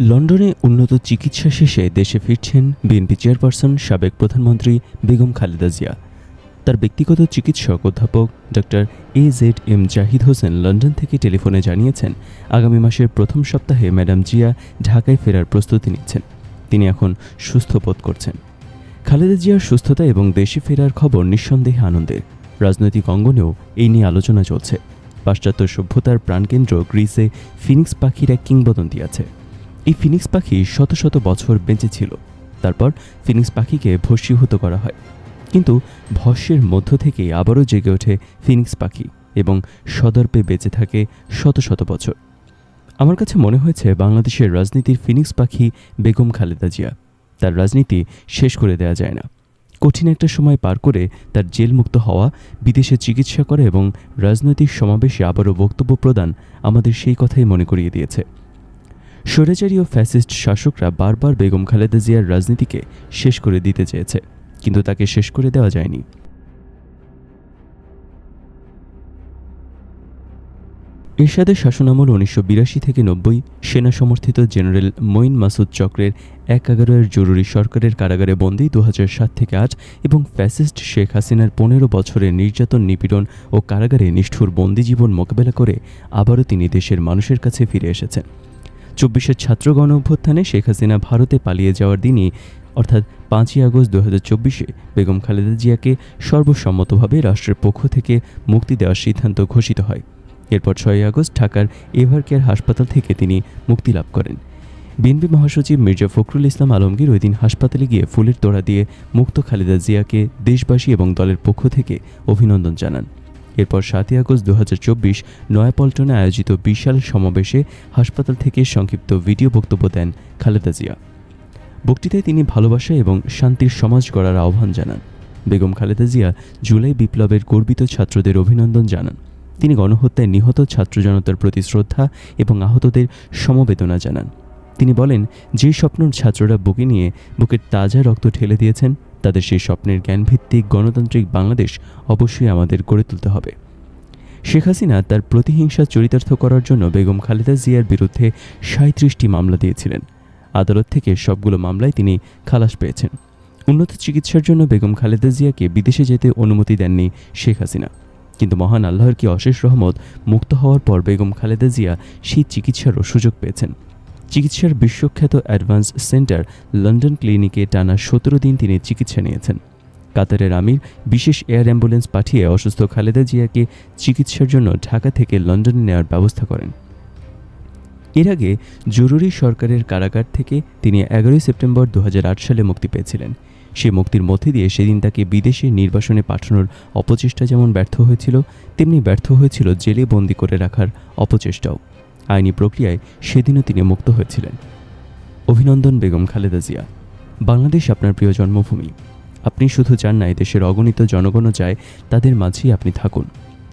লন্ডনে উন্নত চিকিৎসা শেষে দেশে ফিরছেন বিএনপি চেয়ারপারসন সাবেক প্রধানমন্ত্রী বেগম খালেদা জিয়া। তার ব্যক্তিগত চিকিৎসক অধ্যাপক doctor A Z M Zahid Hossain London থেকে টেলিফোনে জানিয়েছেন, আগামী মাসের প্রথম সপ্তাহে ম্যাডাম জিয়া ঢাকায় ফেরার প্রস্তুতি নিচ্ছেন। তিনি এখন সুস্থ বোধ করছেন। খালেদা জিয়ার সুস্থতা এবং দেশে ফেরার খবর নিঃসন্দেহে আনন্দের। রাজনৈতিক অঙ্গনেও এই নিয়ে আলোচনা চলছে। পাশ্চাত্য সভ্যতার প্রাণকেন্দ্র গ্রিসে ফিনিক্স পাখির এক কিংবদন্তি আছে। এই ফিনিক্স পাখি শত শত বছর বেঁচে ছিল। তারপর ফিনিক্স পাখিকে ভস্মীভূত করা হয়। কিন্তু ভস্যের মধ্য থেকে আবারও জেগে ওঠে ফিনিক্স পাখি এবং সদর্পে বেঁচে থাকে শত শত বছর। আমার কাছে মনে হয়েছে বাংলাদেশের রাজনীতির ফিনিক্স পাখি বেগম খালেদা জিয়া। তার রাজনীতি শেষ করে দেওয়া যায় না। কঠিন একটা সময় পার করে তার জেলমুক্ত হওয়া, বিদেশে চিকিৎসা করা এবং রাজনৈতিক সমাবেশে আবারও বক্তব্য প্রদান আমাদের সেই কথাই মনে করিয়ে দিয়েছে। স্বৈরাচারী ও ফ্যাসিস্ট শাসকরা বারবার বেগম খালেদা জিয়ার রাজনীতিকে শেষ করে দিতে চেয়েছে, কিন্তু তাকে শেষ করে দেওয়া যায়নি। এরশাদের শাসনামল উনিশশো বিরাশি থেকে নব্বই, সেনা সমর্থিত জেনারেল মঈন মাসুদ চক্রের এক এগারোয়ের জরুরি সরকারের কারাগারে বন্দী দু সাত থেকে আট এবং ফ্যাসিস্ট শেখ হাসিনার পনেরো বছরের নির্যাতন, নিপীড়ন ও কারাগারে নিষ্ঠুর বন্দিজীবন মোকাবেলা করে আবারও তিনি দেশের মানুষের কাছে ফিরে এসেছেন। চব্বিশের ছাত্র গণ অভ্যুত্থানে শেখ হাসিনা ভারতে পালিয়ে যাওয়ার দিনই, অর্থাৎ পাঁচই আগস্ট দু হাজার চব্বিশে, বেগম খালেদা জিয়াকে সর্বসম্মতভাবে রাষ্ট্রের পক্ষ থেকে মুক্তি দেওয়ার সিদ্ধান্ত ঘোষিত হয়। এরপর ছয়ই আগস্ট ঢাকার এভার কেয়ার হাসপাতাল থেকে তিনি মুক্তি লাভ করেন। বিএনপি মহাসচিব মির্জা ফখরুল ইসলাম আলমগীর ওই দিন হাসপাতালে গিয়ে ফুলের তোড়া দিয়ে মুক্ত খালেদা জিয়াকে দেশবাসী এবং দলের পক্ষ থেকে অভিনন্দন জানান। এরপর সাতই আগস্ট দু হাজার চব্বিশ নয়াপল্টনে আয়োজিত বিশাল সমাবেশে হাসপাতাল থেকে সংক্ষিপ্ত ভিডিও বক্তব্য দেন খালেদা জিয়া। বক্তৃতায় তিনি ভালোবাসা এবং শান্তির সমাজ গড়ার আহ্বান জানান। বেগম খালেদা জিয়া জুলাই বিপ্লবের গর্বিত ছাত্রদের অভিনন্দন জানান। তিনি গণহত্যায় নিহত ছাত্র জনতার প্রতি শ্রদ্ধা এবং আহতদের সমবেদনা জানান। তিনি বলেন, যে স্বপ্নর ছাত্ররা বুকে নিয়ে বুকের তাজা রক্ত ঠেলে দিয়েছেন, তাদের সেই স্বপ্নের জ্ঞানভিত্তিক গণতান্ত্রিক বাংলাদেশ অবশ্যই আমাদের গড়ে তুলতে হবে। শেখ হাসিনা তার প্রতিহিংসা চরিতার্থ করার জন্য বেগম খালেদা জিয়ার বিরুদ্ধে সাঁত্রিশটি মামলা দিয়েছিলেন। আদালত থেকে সবগুলো মামলায় তিনি খালাস পেয়েছেন। উন্নত চিকিৎসার জন্য বেগম খালেদা জিয়াকে বিদেশে যেতে অনুমতি দেননি শেখ হাসিনা। কিন্তু মহান আল্লাহর কি অশেষ রহমত মুক্ত হওয়ার পর বেগম খালেদা জিয়া সেই চিকিৎসারও সুযোগ পেয়েছেন। চিকিৎসার বিশ্বখ্যাত অ্যাডভান্স সেন্টার লন্ডন ক্লিনিকে টানা সতেরো দিন তিনি চিকিৎসা নিয়েছেন। কাতারের আমির বিশেষ এয়ার অ্যাম্বুলেন্স পাঠিয়ে অসুস্থ খালেদা জিয়াকে চিকিৎসার জন্য ঢাকা থেকে লন্ডনে নেওয়ার ব্যবস্থা করেন। এর আগে জরুরি সরকারের কারাগার থেকে তিনি এগারোই সেপ্টেম্বর দু হাজার আট সালে মুক্তি পেয়েছিলেন। সে মুক্তির মধ্যে দিয়ে সেদিন তাকে বিদেশে নির্বাসনে পাঠানোর অপচেষ্টা যেমন ব্যর্থ হয়েছিল, তেমনি ব্যর্থ হয়েছিল জেলে বন্দি করে রাখার অপচেষ্টাও। আইনি প্রক্রিয়ায় সেদিনও তিনি মুক্ত হয়েছিলেন। অভিনন্দন, বেগম খালেদা জিয়া। বাংলাদেশ আপনার প্রিয় জন্মভূমি। আপনি শুধু চান না দেশের অগণিত জনগণও চায় তাদের মাঝেই আপনি থাকুন।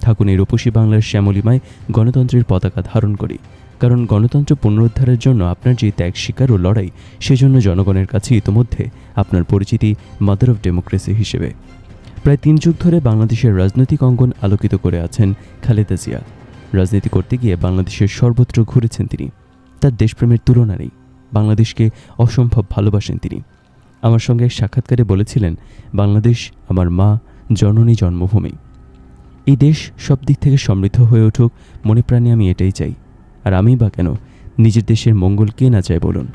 থাকুন এই রূপসী বাংলার শ্যামলিমায় গণতন্ত্রের পতাকা ধারণ করি। কারণ গণতন্ত্র পুনরুদ্ধারের জন্য আপনার যে ত্যাগ, স্বীকার ও লড়াই, সেজন্য জনগণের কাছে ইতোমধ্যে আপনার পরিচিতি মাদার অফ ডেমোক্রেসি হিসেবে। প্রায় তিন যুগ ধরে বাংলাদেশের রাজনৈতিক অঙ্গন আলোকিত করে আছেন খালেদা জিয়া। রাজনীতি করতে গিয়ে বাংলাদেশের সর্বত্র ঘুরেছেন তিনি। তার দেশপ্রেমের তুলনা নেই। বাংলাদেশকে অসম্ভব ভালোবাসেন তিনি। আমার সঙ্গে এক সাক্ষাৎকারে বলেছিলেন, বাংলাদেশ আমার মা, জননী জন্মভূমি। এই দেশ সব দিক থেকে সমৃদ্ধ হয়ে উঠুক, মনে প্রাণে আমি এটাই চাই। আর আমি বা কেন? নিজের দেশের মঙ্গল কে না চায় বলুন?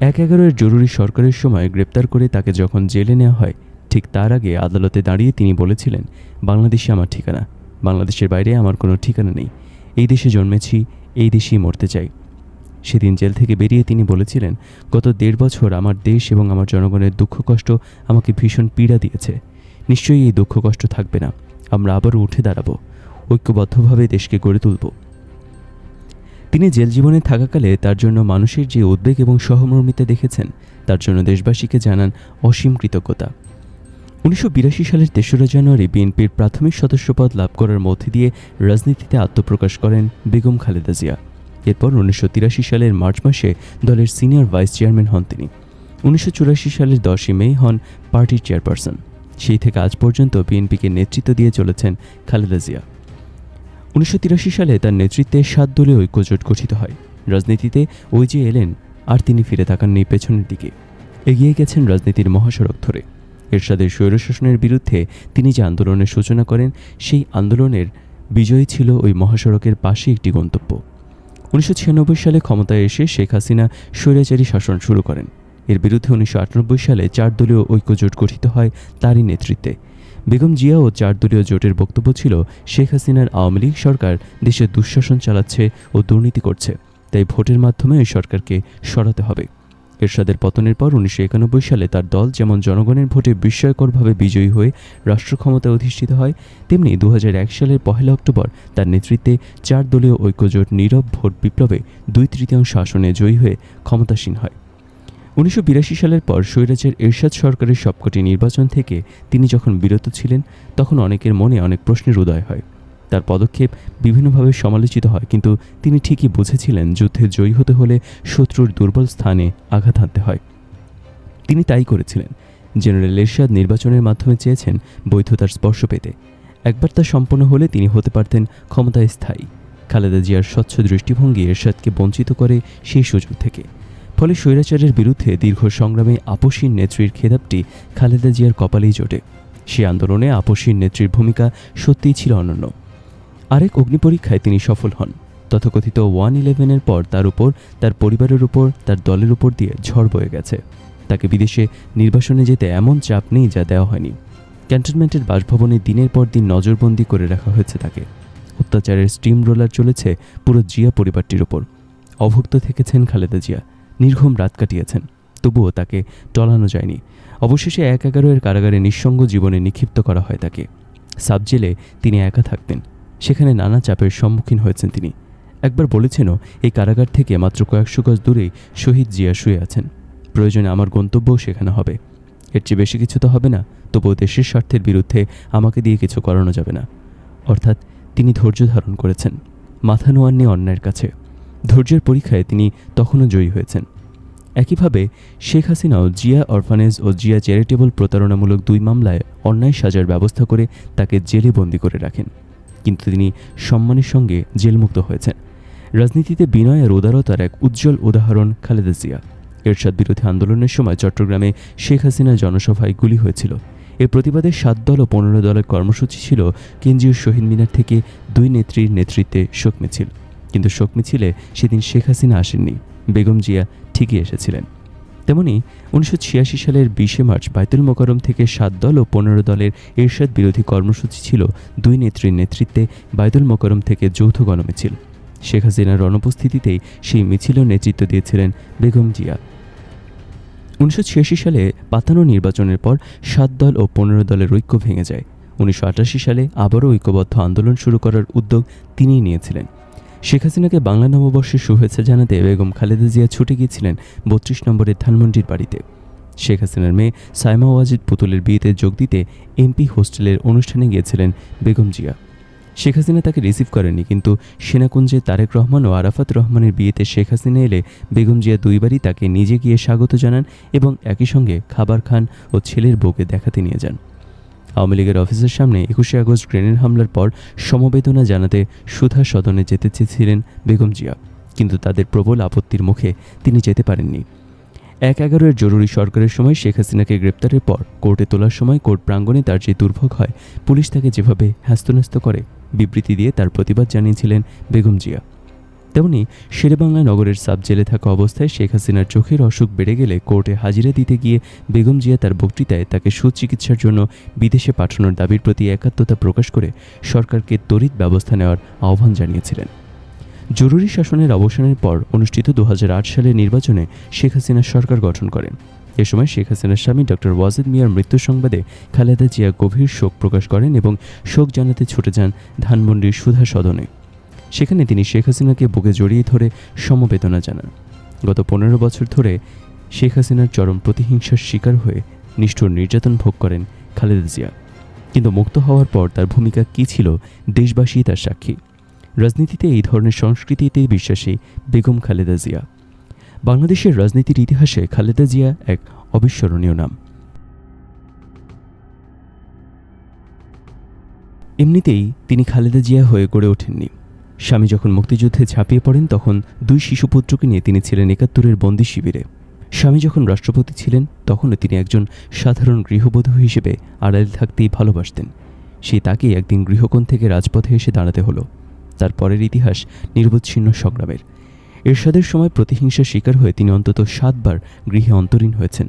এক এগারোয়ের জরুরি সরকারের সময় গ্রেপ্তার করে তাকে যখন জেলে নেওয়া হয়, ঠিক তার আগে আদালতে দাঁড়িয়ে তিনি বলেছিলেন বাংলাদেশে আমার ঠিকানা। বাংলাদেশের বাইরে আমার কোনো ঠিকানা নেই। এই দেশে জন্মেছি, এই দেশেই মরতে চাই। সেদিন জেল থেকে বেরিয়ে তিনি বলেছিলেন, গত দেড় বছর আমার দেশ এবং আমার জনগণের দুঃখ কষ্ট আমাকে ভীষণ পীড়া দিয়েছে। নিশ্চয়ই এই দুঃখ কষ্ট থাকবে না। আমরা আবারও উঠে দাঁড়াবো। ঐক্যবদ্ধভাবে দেশকে গড়ে তুলব। তিনি জেল জীবনে থাকাকালে তার জন্য মানুষের যে উদ্বেগ এবং সহমর্মিতা দেখেছেন, তার জন্য দেশবাসীকে জানান অসীম কৃতজ্ঞতা। উনিশশো বিরাশি সালের তেসরা জানুয়ারি বিএনপির প্রাথমিক সদস্যপদ লাভ করার মধ্যে দিয়ে রাজনীতিতে আত্মপ্রকাশ করেন বেগম খালেদা জিয়া। এরপর উনিশশো তিরাশি সালের মার্চ মাসে দলের সিনিয়র ভাইস চেয়ারম্যান হন তিনি। উনিশশো চুরাশি সালের দশই মে হন পার্টির চেয়ারপারসন। সেই থেকে আজ পর্যন্ত বিএনপিকে নেতৃত্ব দিয়ে চলেছেন খালেদা জিয়া। উনিশশো তিরাশি সালে তার নেতৃত্বে সাত দলীয় ঐক্যজোট গঠিত হয়। রাজনীতিতে ওই যে এলেন, আর তিনি ফিরে তাকাননি পেছনের দিকে। এগিয়ে গেছেন রাজনীতির মহাসড়ক ধরে। এরশাদের স্বৈরশাসনের বিরুদ্ধে তিনি যে আন্দোলনের সূচনা করেন, সেই আন্দোলনের বিজয়ী ছিল ওই মহাসড়কের পাশে একটি গন্তব্য। উনিশশো ছিয়ানব্বই সালে ক্ষমতায় এসে শেখ হাসিনা স্বৈরাচারী শাসন শুরু করেন। এর বিরুদ্ধে উনিশশো আটানব্বই সালে চার দলীয় ঐক্যজোট গঠিত হয় তারই নেতৃত্বে। বেগম জিয়া ও চার দলীয় জোটের বক্তব্য ছিল, শেখ হাসিনার আওয়ামী লীগ সরকার দেশে দুঃশাসন চালাচ্ছে ও দুর্নীতি করছে, তাই ভোটের মাধ্যমে ওই সরকারকে সরাতে হবে। এরশাদের পতনের পর উনিশশো একানব্বই সালে তার দল যেমন জনগণের ভোটে বিস্ময়করভাবে বিজয়ী হয়ে রাষ্ট্র ক্ষমতায় অধিষ্ঠিত হয়, তেমনি দু হাজার এক সালের পহেলা অক্টোবর তার নেতৃত্বে চার দলীয় ঐক্যজোট নীরব ভোট বিপ্লবে দুই তৃতীয়াংশ আসনে জয়ী হয়ে ক্ষমতাসীন হয়। উনিশশো বিরাশি সালের পর স্বৈরাজের এরশাদ সরকারের সবকটি নির্বাচন থেকে তিনি যখন বিরত ছিলেন, তখন অনেকের মনে অনেক প্রশ্নের উদয় হয়। তার পদক্ষেপ বিভিন্নভাবে সমালোচিত হয়, কিন্তু তিনি ঠিকই বুঝেছিলেন যুদ্ধে জয়ী হতে হলে শত্রুর দুর্বল স্থানে আঘাত হানতে হয়। তিনি তাই করেছিলেন। জেনারেল এরশাদ নির্বাচনের মাধ্যমে চেয়েছেন বৈধতার স্পর্শ পেতে। একবার তা সম্পন্ন হলে তিনি হতে পারতেন ক্ষমতায় স্থায়ী। খালেদা জিয়ার স্বচ্ছ দৃষ্টিভঙ্গি এরশাদকে বঞ্চিত করে সেই সুযোগ থেকে। ফলে স্বৈরাচারের বিরুদ্ধে দীর্ঘ সংগ্রামে আপসীন নেত্রীর খেতাবটি খালেদা জিয়ার কপালেই জোটে। সে আন্দোলনে আপসীন নেত্রীর ভূমিকা সত্যিই ছিল অনন্য। আরেক অগ্নিপরীক্ষায় তিনি সফল হন। তথাকথিত ওয়ান ইলেভেনের পর তার উপর, তার পরিবারের উপর, তার দলের উপর দিয়ে ঝড় বয়ে গেছে। তাকে বিদেশে নির্বাসনে যেতে এমন চাপ নেই যা দেওয়া হয়নি। ক্যান্টনমেন্টের বাসভবনে দিনের পর দিন নজরবন্দি করে রাখা হয়েছে তাকে। অত্যাচারের স্টিম রোলার চলেছে পুরো জিয়া পরিবারটির ওপর অভুক্ত থেকেছেন খালেদা জিয়া। নির্ঘুম রাত কাটিয়েছেন। তবুও তাকে টলানো যায়নি। অবশেষে এক এগারোয়ের কারাগারে নিঃসঙ্গ জীবনে নিক্ষিপ্ত করা হয় তাকে। সাবজেলে তিনি একা থাকতেন। সেখানে নানা চাপের সম্মুখীন হয়েছেন তিনি। একবার বলেছেনও, এই কারাগার থেকে মাত্র কয়েকশো গজ দূরেই শহীদ জিয়া শুয়ে আছেন। প্রয়োজনে আমার গন্তব্যও সেখানে হবে। এর চেয়ে বেশি কিছু তো হবে না, তবুও দেশের স্বার্থের বিরুদ্ধে আমাকে দিয়ে কিছু করানো যাবে না। অর্থাৎ তিনি ধৈর্য ধারণ করেছেন, মাথা নোয়াননি অন্যায়ের কাছে। ধৈর্যের পরীক্ষায় তিনি তখনও জয়ী হয়েছেন। একইভাবে, শেখ হাসিনাও জিয়া অরফানেজ ও জিয়া চ্যারিটেবল প্রতারণামূলক দুই মামলায় অন্যায় সাজার ব্যবস্থা করে তাকে জেলে বন্দি করে রাখেন। কিন্তু তিনি সম্মানের সঙ্গে জেলমুক্ত হয়েছেন। রাজনীতিতে বিনয় আর উদারতার এক উজ্জ্বল উদাহরণ খালেদা জিয়া। এরশাদ বিরোধী আন্দোলনের সময় চট্টগ্রামে শেখ হাসিনার জনসভায় গুলি হয়েছিল। এর প্রতিবাদে সাত দল ও পনেরো দলের কর্মসূচি ছিল কেন্দ্রীয় শহীদ মিনার থেকে দুই নেত্রীর নেতৃত্বে শোক মিছিল। কিন্তু শোক মিছিলে সেদিন শেখ হাসিনা আসেননি। বেগম জিয়া ঠিকই এসেছিলেন। তেমনি উনিশশো ছিয়াশি সালের বিশে মার্চ বাইতুল মোকারম থেকে সাত দল ও পনেরো দলের এরশাদ বিরোধী কর্মসূচি ছিল। দুই নেত্রীর নেতৃত্বে বাইতুল মোকারম থেকে যৌথ গণমিছিল। শেখ হাসিনার অনুপস্থিতিতেই সেই মিছিলের নেতৃত্ব দিয়েছিলেন বেগম জিয়া। উনিশশো ছিয়াশি সালে পাতানো নির্বাচনের পর সাত দল ও পনেরো দলের ঐক্য ভেঙে যায়। উনিশশো আটাশি সালে আবারও ঐক্যবদ্ধ আন্দোলন শুরু করার উদ্যোগ তিনিই নিয়েছিলেন। শেখ হাসিনাকে বাংলা নববর্ষের শুভেচ্ছা জানাতে বেগম খালেদা জিয়া ছুটে গিয়েছিলেন বত্রিশ নম্বরের ধানমন্ডির বাড়িতে। শেখ হাসিনার মেয়ে সাইমা ওয়াজিদ পুতুলের বিয়েতে যোগ দিতে এমপি হোস্টেলের অনুষ্ঠানে গিয়েছিলেন বেগম জিয়া। শেখ হাসিনা তাকে রিসিভ করেনি কিন্তু সেনাকুঞ্জে তারেক রহমান ও আরাফাত রহমানের বিয়েতে শেখ হাসিনা এলে বেগম জিয়া দুইবারই তাকে নিজে গিয়ে স্বাগত জানান এবং একই সঙ্গে খাবার খান ও ছেলের বউকে দেখাতে নিয়ে যান। আওয়ামী লীগের অফিসের সামনে একুশে আগস্ট গ্রেনেড হামলার পর সমবেদনা জানাতে সুধা সদনে যেতে চেয়েছিলেন বেগম জিয়া। কিন্তু তাদের প্রবল আপত্তির মুখে তিনি যেতে পারেননি। এক এগারোর জরুরি সরকারের সময় শেখ হাসিনাকে গ্রেপ্তারের পর কোর্টে তোলার সময় কোর্ট প্রাঙ্গণে তার যে দুর্ভোগ হয়। পুলিশ তাকে যেভাবে হ্যাস্তন্যস্ত করে, বিবৃতি দিয়ে তার প্রতিবাদ জানিয়েছিলেন বেগম জিয়া। তেমনি শেরেবাংলা নগরের সাব জেলে থাকা অবস্থায় শেখ হাসিনার চোখের অসুখ বেড়ে গেলে কোর্টে হাজিরা দিতে গিয়ে বেগম জিয়া তার বক্তৃতায় তাকে সুচিকিৎসার জন্য বিদেশে পাঠানোর দাবির প্রতি একাত্মতা প্রকাশ করে সরকারকে তড়িৎ ব্যবস্থা নেওয়ার আহ্বান জানিয়েছিলেন। জরুরি শাসনের অবসানের পর অনুষ্ঠিত দু হাজার আট সালের নির্বাচনে শেখ হাসিনা সরকার গঠন করেন। এ সময় শেখ হাসিনার স্বামী ডক্টর ওয়াজেদ মিয়ার মৃত্যু সংবাদে খালেদা জিয়া গভীর শোক প্রকাশ করেন এবং শোক জানাতে ছুটে যান ধানমন্ডির সুধা সদনে সেখানে তিনি শেখ হাসিনাকে বুকে জড়িয়ে ধরে সমবেদনা জানান। গত পনেরো বছর ধরে শেখ হাসিনার চরম প্রতিহিংসার শিকার হয়ে নিষ্ঠুর নির্যাতন ভোগ করেন খালেদা জিয়া। কিন্তু মুক্ত হওয়ার পর তার ভূমিকা কী ছিল দেশবাসী তার সাক্ষী। রাজনীতিতে এই ধরনের সংস্কৃতিতে বিশ্বাসী বেগম খালেদা জিয়া। বাংলাদেশের রাজনীতির ইতিহাসে খালেদা জিয়া এক অবিস্মরণীয় নাম। এমনিতেই তিনি খালেদা জিয়া হয়ে গড়ে ওঠেননি। স্বামী যখন মুক্তিযুদ্ধে ঝাঁপিয়ে পড়েন, তখন দুই শিশুপুত্রকে নিয়ে তিনি ছিলেন একাত্তরের বন্দি শিবিরে। স্বামী যখন রাষ্ট্রপতি ছিলেন, তখনও তিনি একজন সাধারণ গৃহবধূ হিসেবে আড়ালে থাকতেই ভালোবাসতেন। সেই তাকেই একদিন গৃহকোণ থেকে রাজপথে এসে দাঁড়াতে হলো। তার পরের ইতিহাস নির্বচ্ছিন্ন সংগ্রামের। এরশাদের সময় প্রতিহিংসার শিকার হয়ে তিনি অন্তত সাতবার গৃহে অন্তরীণ হয়েছেন।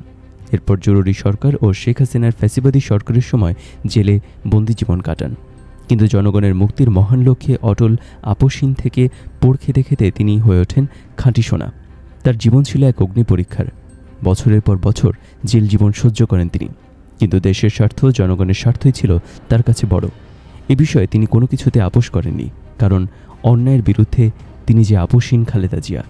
এরপর জরুরি সরকার ও শেখ হাসিনার ফ্যাসিবাদী সরকারের সময় জেলে বন্দি জীবন কাটান। কিন্তু জনগণের মুক্তির মহান লক্ষ্যে অটল আপোষহীন থেকে পোড় খেতে খেতে তিনি হয়ে ওঠেন খাঁটি সোনা। তার জীবন ছিল এক অগ্নি পরীক্ষার। বছরের পর বছর জেল জীবন সহ্য করেন তিনি। কিন্তু দেশের স্বার্থ জনগণের স্বার্থই ছিল তার কাছে বড়। এ বিষয়ে তিনি কোনো কিছুতে আপোষ করেননি, কারণ অন্যায়ের বিরুদ্ধে তিনি যে আপোষহীন খালেদা জিয়া।